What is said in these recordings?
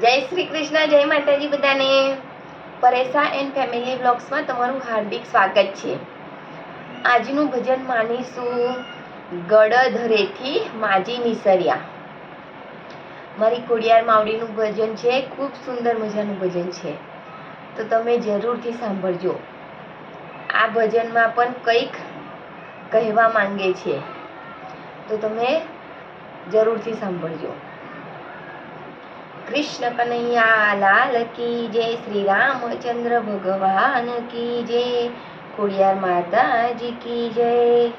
જય શ્રી કૃષ્ણ, જય માતાજી બધાને. પરેશા એન્ડ ફેમિલી બ્લોગ્સમાં તમારું હાર્દિક સ્વાગત છે. આજનું ભજન માનીશું ગડધરેથી માજી નિસર્યા. મારી કોડિયાર માવડીનું ભજન છે, ખૂબ સુંદર મજાનું ભજન છે. તો તમે જરૂરથી સાંભળજો. આ ભજનમાં પણ કંઈક કહેવા માંગે છે. તો તમે જરૂરથી સાંભળજો. કૃષ્ણ કનૈયા લાલ કી જય શ્રી રામચંદ્ર ભગવાન કી જય, ખોડિયાર માતાજી કી જય.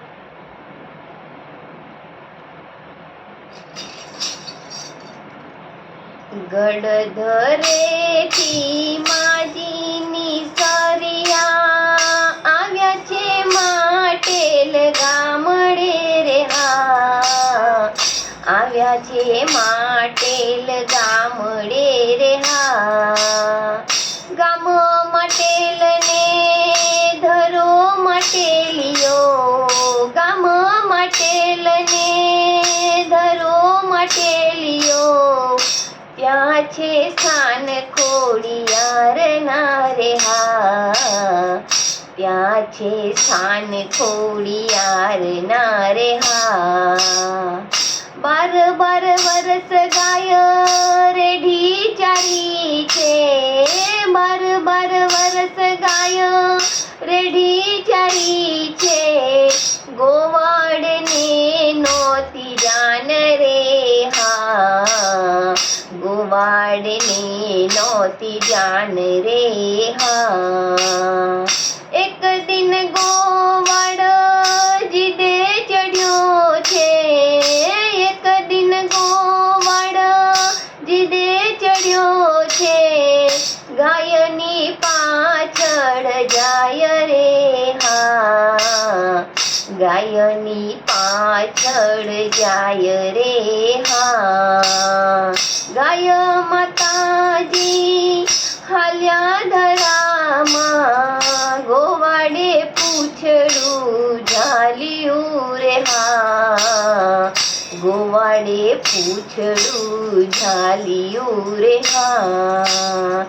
ગડધરેથી માજીની સરિયા આવ્યા છે માટેલ ગામડે રે હા ગામ માટેલ ને ધરો માટેલિયો ગામ માટેલ ને ધરો માટેલિયો ત્યાં છે સ્થાન ખોડિયાર ના રે હા ત્યાં છે સ્થાન ખોડિયાર ના રે બાર બાર વરસ ગાય રેઢી ચારી છે. બાર બાર વરસ ગાય રેઢી ચારી છે. ગોવાડ ને નોતી જાન રે હા. ગોવાડ ને નોતી જાન રે હા. ગાયની પાછળ જાય રે હા. ગાય માતાજી હાલ્યા ધરામાં ગોવાડે પૂછડું ઝાલ્યું રે હા. ગોવાડે પૂછડું ઝાલ્યું રે હા.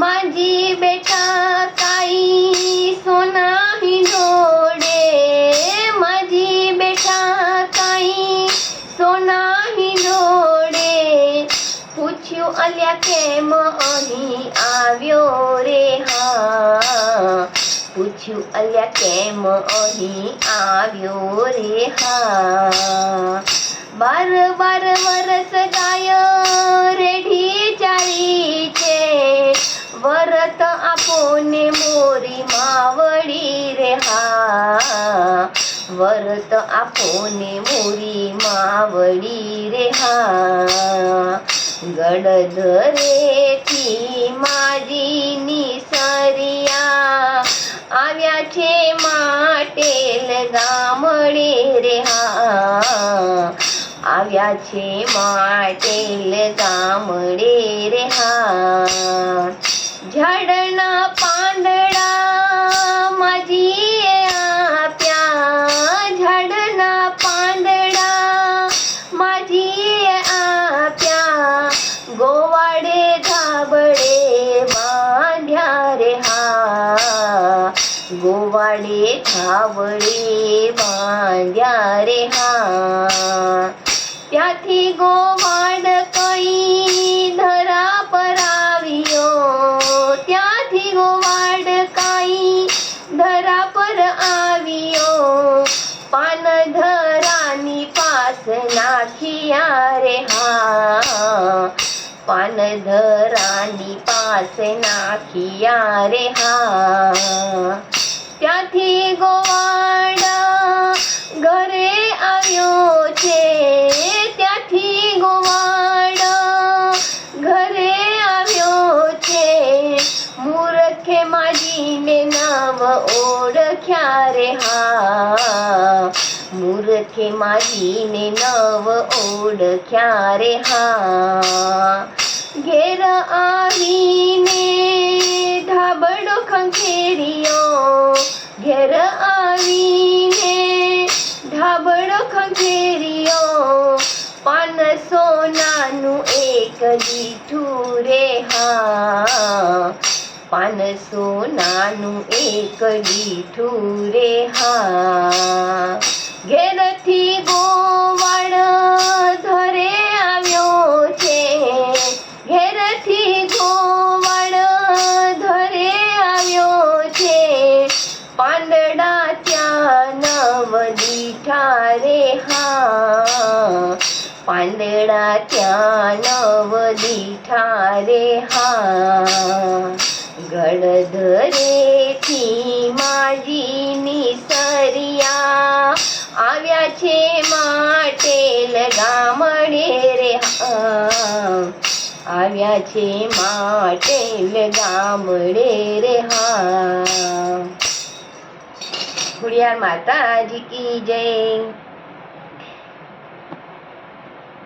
માજી બેટા કાઈ સોના અલ્યા કેમ અહીં આવ્યો રે? હા, પૂછ્યું અલ્યા કેમ અહીં આવ્યો રે? હા, બાર બાર વરસ ગાય રેઢી ચાલી છે. વરત આપો ને મોરી માવડી રે. હા, વરત આપો મોરી માવડી રે. હા ગડધરેથી મારી નિસરિયા આવ્યા છે માટેલ ગામડે રે હા આવ્યા છે માટેલ ગામડે રે ગોવાડે ધાબડે બાંધ્યા રે હા. ત્યાંથી ગોવાડ કઈ ધરા પર આવ્યો? ત્યાંથી ગોવાડ કઈ ધરા પર આવ્યો? પાન ધરાની પાસ નાખ્યા રે હા. પાન ધરાની પાસે નાખિયા રે હા. ત્યાંથી ગોવાડા ઘરે આવ્યો છે. ત્યાંથી ગોવાડા ઘરે આવ્યો છે. મૂરખે માજીને નામ ઓળખ્યા રે, હા. મૂરખે માજીને નવ ઓળખ્યા રે, હા. ઘેર આવીને ધાબડો ખંખેરિયો દીઠું રે હા. પાન સોનાનું એક દીઠું રે હા. ઘેરથી ગોવાળ ધરે આવ્યો છે. ઘેરથી ગોવાળ ધરે આવ્યો છે. પાંદડા ત્યાં નવ દીઠા રે, હા. પાંદડા ત્યાં નવ દીઠા રે હા. ગળધરેથી માજીની સરિયા આવ્યા છે માટે ગામડે રે હા. આવ્યા છે માટે ગામડે રે હા. ખુડિયાર માતાજી કી જય.